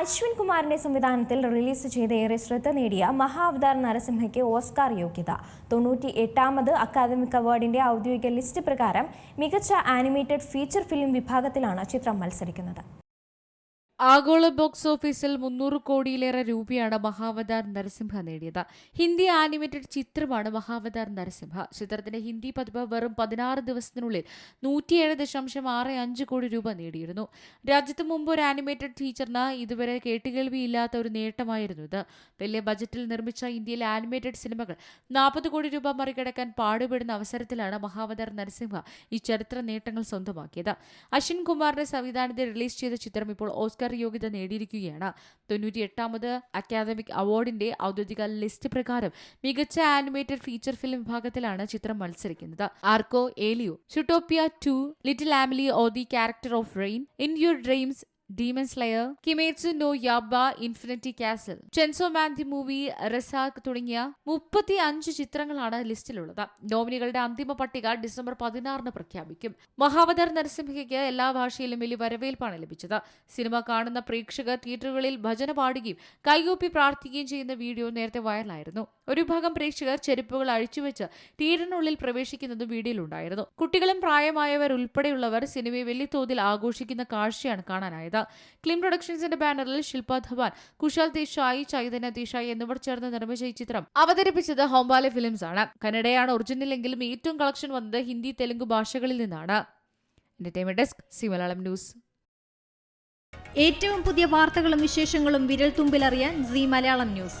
അശ്വിൻ കുമാറിന്റെ സംവിധാനത്തിൽ റിലീസ് ചെയ്ത ഏറെ ശ്രദ്ധ നേടിയ മഹാവതാർ നരസിംഹയ്ക്ക് ഓസ്കാർ യോഗ്യത. തൊണ്ണൂറ്റി എട്ടാമത് അക്കാദമിക് അവാർഡിന്റെ ഔദ്യോഗിക ലിസ്റ്റ് പ്രകാരം മികച്ച ആനിമേറ്റഡ് ഫീച്ചർ ഫിലിം വിഭാഗത്തിലാണ് ചിത്രം മത്സരിക്കുന്നത്. ആഗോള ബോക്സ് ഓഫീസിൽ മുന്നൂറ് കോടിയിലേറെ രൂപയാണ് മഹാവതാർ നരസിംഹ നേടിയത്. ഹിന്ദി ആനിമേറ്റഡ് ചിത്രമാണ് മഹാവതാർ നരസിംഹ. ചിത്രത്തിന്റെ ഹിന്ദി പതിപ്പ് വെറും പതിനാറ് ദിവസത്തിനുള്ളിൽ നൂറ്റിയേഴ് ദശാംശം ആറ് അഞ്ച് കോടി രൂപ നേടിയിരുന്നു. രാജ്യത്ത് മുമ്പ് ഒരു ആനിമേറ്റഡ് ടീച്ചറിന് ഇതുവരെ കേട്ടുകേൾവിയില്ലാത്ത ഒരു നേട്ടമായിരുന്നു ഇത്. വലിയ ബജറ്റിൽ നിർമ്മിച്ച ഇന്ത്യയിലെ ആനിമേറ്റഡ് സിനിമകൾ നാൽപ്പത് കോടി രൂപ മറികടക്കാൻ പാടുപെടുന്ന അവസരത്തിലാണ് മഹാവതാർ നരസിംഹ ഈ ചരിത്ര നേട്ടങ്ങൾ സ്വന്തമാക്കിയത്. അശ്വിൻ കുമാറിന്റെ സംവിധാനത്തിൽ റിലീസ് ചെയ്ത ചിത്രം ഇപ്പോൾ ഓസ്കാർ യോഗ്യത നേടിയിരിക്കുകയാണ്. തൊണ്ണൂറ്റി എട്ടാമത് അക്കാദമിക് അവാർഡിന്റെ ഔദ്യോഗിക ലിസ്റ്റ് പ്രകാരം മികച്ച ആനിമേറ്റഡ് ഫീച്ചർ ഫിലിം വിഭാഗത്തിലാണ് ചിത്രം മത്സരിക്കുന്നത്. Arco Elio Zootopia two little Amelie or the character of rain in your dreams demon slayer Kimetsu no Yaiba infinity castle chainsaw man the movie Razak തുടങ്ങിയ മുപ്പത്തി അഞ്ച് ചിത്രങ്ങളാണ് ലിസ്റ്റിലുള്ളത്. നോമിനികളുടെ അന്തിമ പട്ടിക ഡിസംബർ പതിനാറിന് പ്രഖ്യാപിക്കും. മഹാവതർ നരസിംഹയ്ക്ക് എല്ലാ ഭാഷയിലും വലിയ വരവേൽപ്പാണ് ലഭിച്ചത്. സിനിമ കാണുന്ന പ്രേക്ഷകർ തിയേറ്ററുകളിൽ ഭജന പാടുകയും കൈകൂപ്പി പ്രാർത്ഥിക്കുകയും ചെയ്യുന്ന വീഡിയോ നേരത്തെ വൈറലായിരുന്നു. ഒരു ഭാഗം പ്രേക്ഷകർ ചെരുപ്പുകൾ അഴിച്ചുവെച്ച് തിയേറ്ററിനുള്ളിൽ പ്രവേശിക്കുന്നതും വീഡിയോയിലുണ്ടായിരുന്നു. കുട്ടികളും പ്രായമായവർ ഉൾപ്പെടെയുള്ളവർ സിനിമയെ വലിയ തോതിൽ ആഘോഷിക്കുന്ന കാഴ്ചയാണ് കാണാനായത്. ക്ലിം പ്രൊഡക്ഷൻസിന്റെ ബാനറിൽ ശില്പ ധവാൻ കുശാൽ ദേശായി ചൈതന്യ ദേശായി എന്നിവർ ചേർന്ന് നിർമ്മിച്ച ഈ ചിത്രം അവതരിപ്പിച്ചത് ഹോംബാലെ ഫിലിംസ് ആണ്. കന്നഡയാണ് ഒറിജിനലെങ്കിലും ഏറ്റവും കളക്ഷൻ വന്നത് ഹിന്ദി തെലുങ്ക് ഭാഷകളിൽ നിന്നാണ്. Desk news. ഏറ്റവും പുതിയ വാർത്തകളും വിശേഷങ്ങളും വിരൽ തുമ്പിലറിയാൻ സി മലയാളം ന്യൂസ്.